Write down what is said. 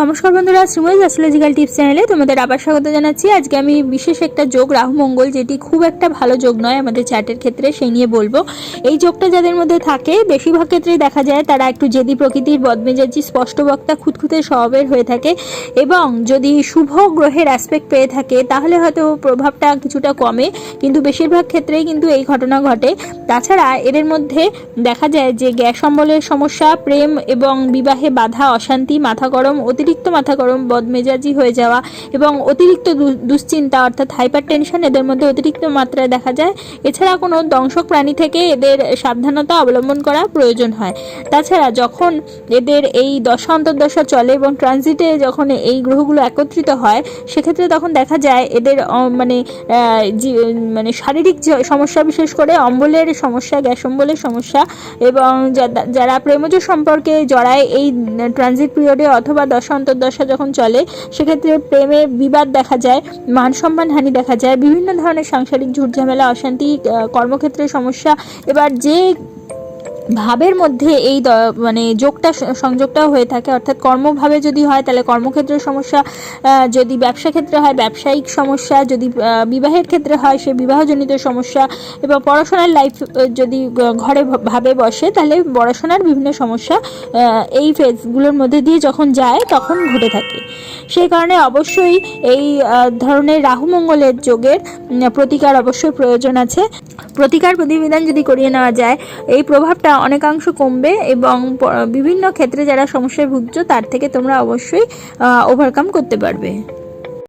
নমস্কার বন্ধুরা, Sreemoyee astrological tips চ্যানেলে তোমাদের আবার স্বাগত জানাচ্ছি। আজকে আমি বিশেষ একটা যোগ, রাহু, মঙ্গল, যেটি খুব একটা ভালো যোগ নয় আমাদের চার্টের ক্ষেত্রে, সেই নিয়ে বলব। এই যোগটা যাদের মধ্যে থাকে, বেশিরভাগ ক্ষেত্রেই দেখা যায় তারা একটু জেদি প্রকৃতির বদমেজাজি, স্পষ্ট বক্তা, খুঁতখুঁতে স্বভাবের হয়ে থাকে। এবং যদি শুভ গ্রহের অ্যাসপেক্ট পেয়ে থাকে, তাহলে হয়তো প্রভাবটা কিছুটা কমে। কিন্তু বেশিরভাগ ক্ষেত্রেই কিন্তু এই ঘটনা ঘটে। তাছাড়া এদের মধ্যে দেখা যায় যে গ্যাস অম্বলের সমস্যা, প্রেম এবং বিবাহে বাধা, অশান্তি, মাথা গরম অতিরিক্ত মাথা গরম, বদমেজাজি হয়ে যাওয়া এবং অতিরিক্ত দুশ্চিন্তা অর্থাৎ হাইপার টেনশন এদের মধ্যে অতিরিক্ত মাত্রায় দেখা যায়। এছাড়া কোনো দংশক প্রাণী থেকে এদের সাবধানতা অবলম্বন করা প্রয়োজন হয়। তাছাড়া যখন এদের এই দশা অন্তর্দশা চলে এবং ট্রানজিটে যখন এই গ্রহগুলো একত্রিত হয়, সেক্ষেত্রে তখন দেখা যায় এদের মানে মানে শারীরিক সমস্যা, বিশেষ করে অম্বলের সমস্যা, গ্যাস অম্বলের সমস্যা এবং যারা প্রেমজ সম্পর্কে জড়ায় এই ট্রানজিট পিরিয়ডে অথবা দশা অন্তর্দশা যখন চলে, সেক্ষেত্রে প্রেমে বিবাদ দেখা যায় মান সম্মান হানি দেখা যায়, বিভিন্ন ধরনের সাংসারিক ঝুট ঝামেলা অশান্তি কর্মক্ষেত্রে সমস্যা। এবার যে ভাবের মধ্যে এই মানে যোগটা সংযোগটা হয়ে থাকে। অর্থাৎ কর্মভাবে যদি হয়, তাহলে কর্মক্ষেত্রের সমস্যা যদি ব্যবসা ক্ষেত্রে হয়, ব্যবসায়িক সমস্যা, যদি বিবাহের ক্ষেত্রে হয়, সে বিবাহজনিত সমস্যা, এবং পড়াশোনার লাইফ যদি ঘরে ভাবে বসে, তাহলে পড়াশোনার বিভিন্ন সমস্যা এই ফেজগুলোর মধ্যে দিয়ে যখন যায়, তখন ঘটে থাকে। সেই কারণে অবশ্যই এই ধরনের রাহু মঙ্গলের যোগের প্রতিকার অবশ্যই প্রয়োজন আছে। প্রতিকার প্রতিবিধান যদি করিয়ে নেওয়া যায়, এই প্রভাবটা অনেকাংশ কমবে এবং বিভিন্ন ক্ষেত্রে যারা সমস্যায় ভুগছ, তার থেকে তোমরা অবশ্যই ওভারকাম করতে পারবে।